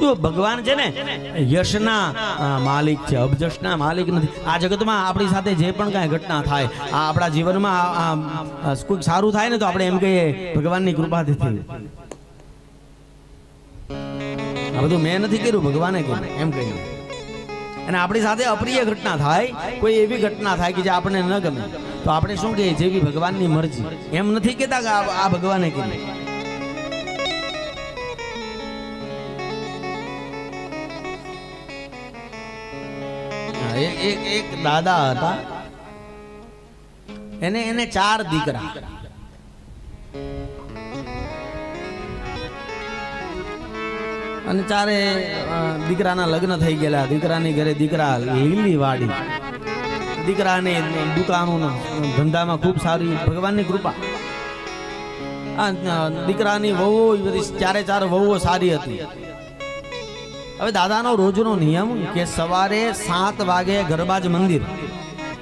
તો ભગવાન છે ને, યશના માલિક છે અબજશના માલિક નથી. આ જગતમાં આપણી સાથે જે પણ કાંઈ ઘટના થાય, આ આપણા જીવનમાં કોઈક સારું થાય ને તો આપણે એમ કહીએ ભગવાનની કૃપાથી થયું. આ બધું મેં નથી કર્યું, ભગવાને કર્યું, એમ કહ્યું. અને આપણી સાથે અપ્રિય ઘટના થાય, કોઈ એવી ઘટના થાય કે જે આપણને ન ગમે. તો આપણે શું કહીએ, જેવી ભગવાનની મરજી. એમ નથી કહેતા કે આ આ ભગવાને કર્યું એક દાદા હતા. એને એને ચાર દીકરા. અને ચારે દીકરાના લગ્ન થઈ ગયેલા. દીકરાની ઘરે દીકરા લીલી વાડી દીકરાને દુકાનો ધંધામાં ખૂબ સારી ભગવાનની કૃપા. દીકરાની વહુ બધી ચારે ચાર વહુઓ સારી હતી. હવે દાદાનો રોજનો નિયમ કે સવારે સાત વાગે ગરબાજ મંદિર.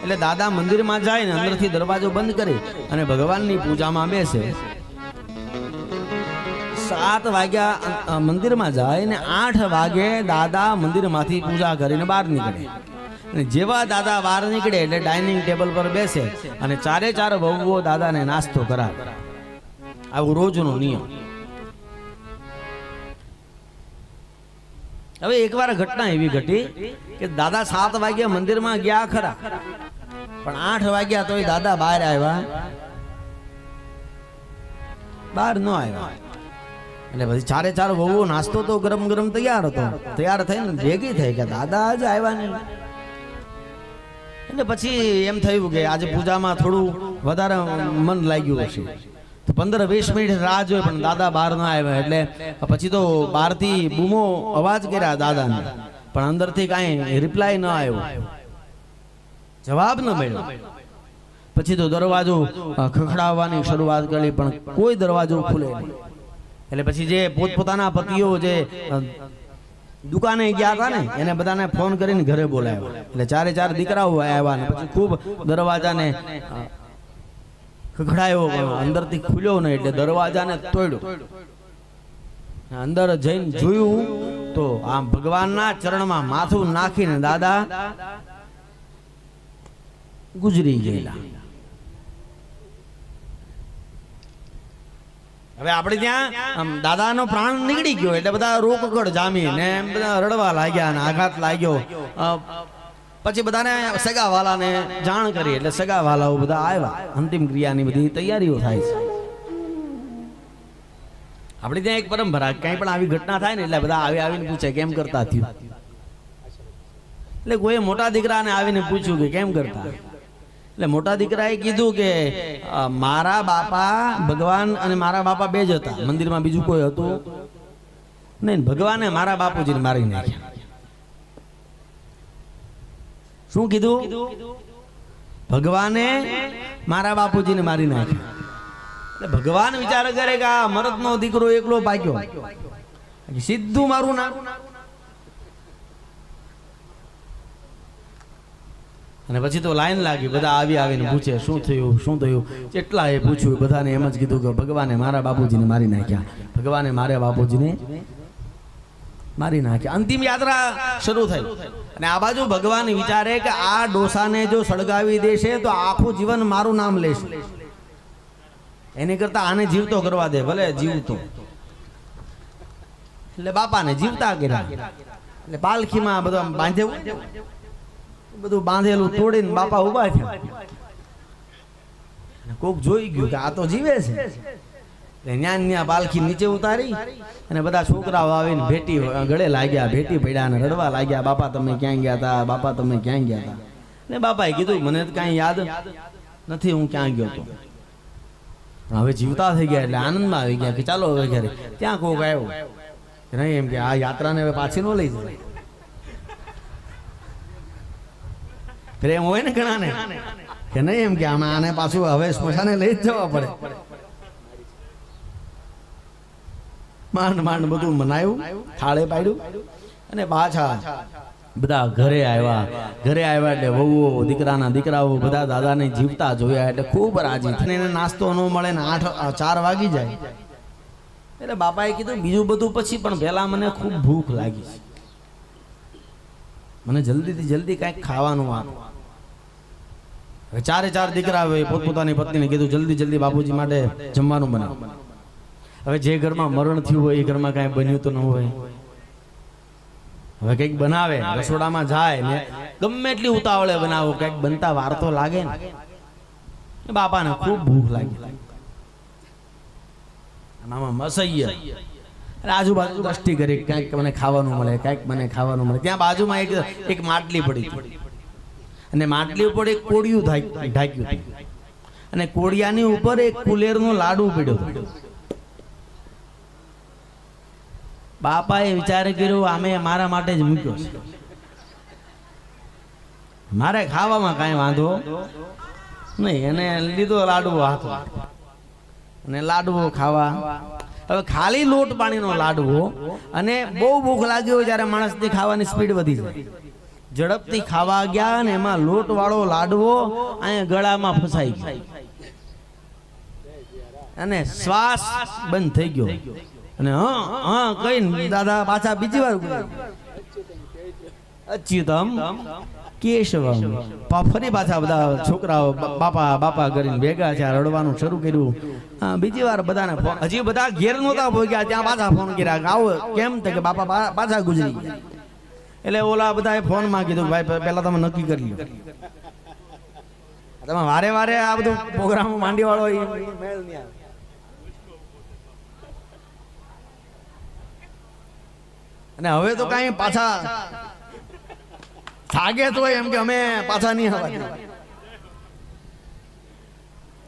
એટલે દાદા મંદિરમાં જાય ને અંદરથી દરવાજો બંધ કરી અને ભગવાનની પૂજામાં બેસે. સાત વાગ્યા મંદિરમાં જાય ને આઠ વાગે દાદા મંદિરમાંથી પૂજા કરીને બહાર નીકળે. અને જેવા દાદા બહાર નીકળે એટલે ડાઇનિંગ ટેબલ પર બેસે અને ચારે ચાર વહુઓ દાદાને નાસ્તો કરાવે. આવું રોજનો નિયમ. હવે એકવાર ઘટના એવી ઘટી કે દાદા સાત વાગ્યા મંદિરમાં ગયા ખરા. પણ આઠ વાગ્યા તોય દાદા બહાર આવ્યા. બહાર ન આવ્યા. એટલે પછી ચારે ચાર વહુ નાસ્તો તો ગરમ ગરમ તૈયાર હતો. તૈયાર થઈને ભેગી થઈ કે દાદા જ આવ્યા નહીં. એટલે પછી એમ થયું કે આજે પૂજામાં થોડું વધારે મન લાગ્યું હશે. તો પંદર વીસ મિનિટ રાહ જોઈ, પણ દાદા બહાર ના આવ્યા એટલે પછી તો બહારથી બૂમો અવાજ કર્યા દાદાને. પણ અંદરથી કાંઈ રિપ્લાય ન આવ્યો. જવાબ ન મળ્યો. પછી તો દરવાજો ખખડાવવાની શરૂઆત કરી, પણ કોઈ દરવાજો ખુલે એટલે પછી જે પોતપોતાના પતિઓ જે દુકાને ગયા હતા ને, એને બધાને ફોન કરીને ઘરે બોલાવ્યો. એટલે ચારે ચાર દીકરાઓ આવ્યા ને, પછી ખૂબ દરવાજાને ખખડાયો પણ અંદરથી ખુલ્યો નહીં એટલે દરવાજાને તોડ્યો. અંદર જઈને જોયું તો આમ ભગવાનના ચરણમાં માથું નાખીને દાદા ગુજરી ગયેલા. હવે આપણે ત્યાં આમ દાદાનો પ્રાણ નીકળી ગયો એટલે બધા રોકકડ જામી ને એમ બધા રડવા લાગ્યા ને આઘાત લાગ્યો. પછી બધાને સગા વાલાને જાણ કરી, એટલે સગા વાલાઓ બધા આવ્યા. અંતિમ ક્રિયાની બધી તૈયારીઓ થાય છે. આપણે ત્યાં એક પરંપરા કંઈ પણ આવી ઘટના થાય ને એટલે બધા આવી આવીને પૂછે, કેમ કરતા થયું? એટલે કોઈ મોટા દીકરાને આવીને પૂછ્યું કે, કેમ કરતા? એટલે મોટા દીકરાએ કીધું કે મારા બાપા ભગવાન અને મારા બાપા બે જ હતા. મંદિરમાં બીજું કોઈ હતું? નહીં, ભગવાને મારા બાપુજીને મારી નાખ્યા. શું કીધું? ભગવાને મારા બાપુજીને મારી નાખ્યા. એટલે ભગવાન વિચાર કરે કે આ મરદનો દીકરો એકલો પાક્યો. સીધું મારું નામ. અને પછી તો લાઈન લાગી, બધા આવી આવીને પૂછે, શું થયું? શું થયું? કેટલા એ પૂછ્યું બધાને એમ જ કીધું કે ભગવાને મારા બાપુજીને મારી નાખ્યા. ભગવાને મારા બાપુજીને મારી નાખે. અંતિમ યાત્રા શરૂ થઈ. અને આ બાજુ ભગવાન વિચારે કે આ ડોસાને જો સળગાવી દેશે તો આખું જીવન મારું નામ લેશે. એની કરતા આને જીવતો કરવા દે, ભલે જીવતો. એટલે બાપાને જીવતા કર્યા. એટલે પાલખીમાં બધું બાંધેવું બધું બાંધેલું તોડીને બાપા ઊભા થયા. કોક જોઈ ગયું કે આ તો જીવે છે. ન્યા પાલખી નીચે ઉતારી અને બધા છોકરાઓ આવીને ભેટી ગળે લાગ્યા, ભેટી પડ્યા અને રડવા લાગ્યા, બાપા તમે ક્યાં ગયા હતા બાપા તમે ક્યાં ગયા હતા ને બાપાએ કીધું, મને કાંઈ યાદ નથી, હું ક્યાં ગયો હતો હવે જીવતા થઈ ગયા એટલે આનંદમાં આવી ગયા કે ચાલો હવે ઘરે. ત્યાં કોક આવ્યો. નહીં, એમ કે આ યાત્રાને હવે પાછી ન લઈ જાય પ્રેમ હોય ને ઘણાને? કે નહીં, એમ કે આમાં આને પાછું હવે સ્મશાને લઈ જ જવા પડે. માંડ માંડ બધું મનાયું, થાળે પાડ્યું અને પાછા બધા ઘરે આવ્યા. ઘરે આવ્યા એટલે વહુઓ, દીકરાના દીકરાઓ બધા દાદાને જીવતા જોયા એટલે ખૂબ રાજી. થઈને એને નાસ્તો ન મળે ને આઠ ચાર વાગી જાય. એટલે બાપાએ કીધું, બીજું બધું પછી, પણ પહેલા મને ખૂબ ભૂખ લાગી. મને જલ્દીથી જલ્દી કાંઈક ખાવાનું આપ. ચારે ચાર દીકરા આવે પોતપોતાની પત્નીને કીધું, જલ્દી જલ્દી બાપુજી માટે જમવાનું બનાવો. હવે જે ઘરમાં મરણ થયું હોય એ ઘરમાં કાંઈ બન્યું તો ન હોય. હવે કંઈક બનાવે રસોડામાં જાય ને ગમે એટલી ઉતાવળે બનાવો કંઈક બનતા વાર તો લાગે ને. બાપાને ખૂબ ભૂખ લાગી. આમાં મસૈય આજુબાજુ દ્રષ્ટિ કરી કાંઈક મને ખાવાનું મળે કાંઈક મને ખાવાનું મળે. ત્યાં બાજુમાં એક એક માટલી પડી અને માટલી ઉપર એક કોળિયું ઢાંક- ઢાંક્યું અને કોળિયાની ઉપર એક કુલેરનો લાડુ પડ્યો હતો બાપાએ વિચાર કર્યો અમે મારા માટે જ મૂક્યો છે. મારે ખાવામાં કાંઈ વાંધો નહીં, એને લીધો લાડવો હાથ. અને લાડવો ખાવા. હવે ખાલી લોટ પાણીનો લાડવો અને બહુ ભૂખ લાગી હોય જ્યારે માણસની ખાવાની સ્પીડ વધી જાય. ઝડપથી ખાવા ગયા અને એમાં લોટ વાળો લાડવો અહીંયા ગળામાં ફસાઈ ગયો. અને શ્વાસ બંધ થઈ ગયો. અને હા હા કઈ દાદા પાછા બીજી વાર. અચ્યુતમ કેશવમ. ફરી પાછા બધા છોકરાઓ બાપા બાપા કરીને ભેગા છે રડવાનું શરૂ કર્યું. હા, બીજી વાર બધાને હજી બધા ઘેર નહોતા ભોગ્યા ત્યાં પાછા ફોન કર્યા આવો કેમ તો કે બાપા પાછા ગુજરી એટલે ઓલા બધાએ ફોનમાં કીધું ભાઈ પહેલા તમે નક્કી કરી લો તમે વારે વારે આ બધું પ્રોગ્રામ માંડી વાળો મેળ નહીં આવે અને હવે તો કાંઈ પાછા થાગે તો એમ કે અમે પાછા નહીં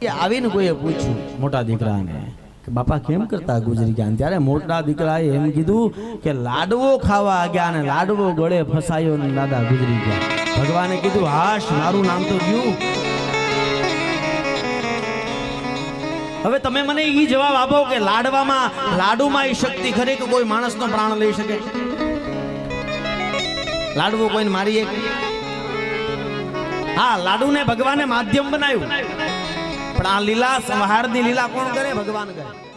કે આવીને કોઈએ પૂછ્યું મોટા દીકરાને કે બાપા કેમ કરતા ગુજરી ગયા? ત્યારે મોટા દીકરાએ એમ કીધું કે લાડવો ખાવા ગયા અને લાડવો ગળે ફસાયો ને દાદા ગુજરી ગયા. ભગવાને કીધું હાશ મારું નામ તો ગયું. હવે તમે મને એ જવાબ આપો કે લાડવામાં, લાડુમાં એ શક્તિ ખરી કે કોઈ માણસનો પ્રાણ લઈ શકે? લાડવો કોઈને મારીએ? હા, લાડુને ભગવાને માધ્યમ બનાવ્યું. પણ આ લીલા સંહારની લીલા કોણ કરે? ભગવાન કરે.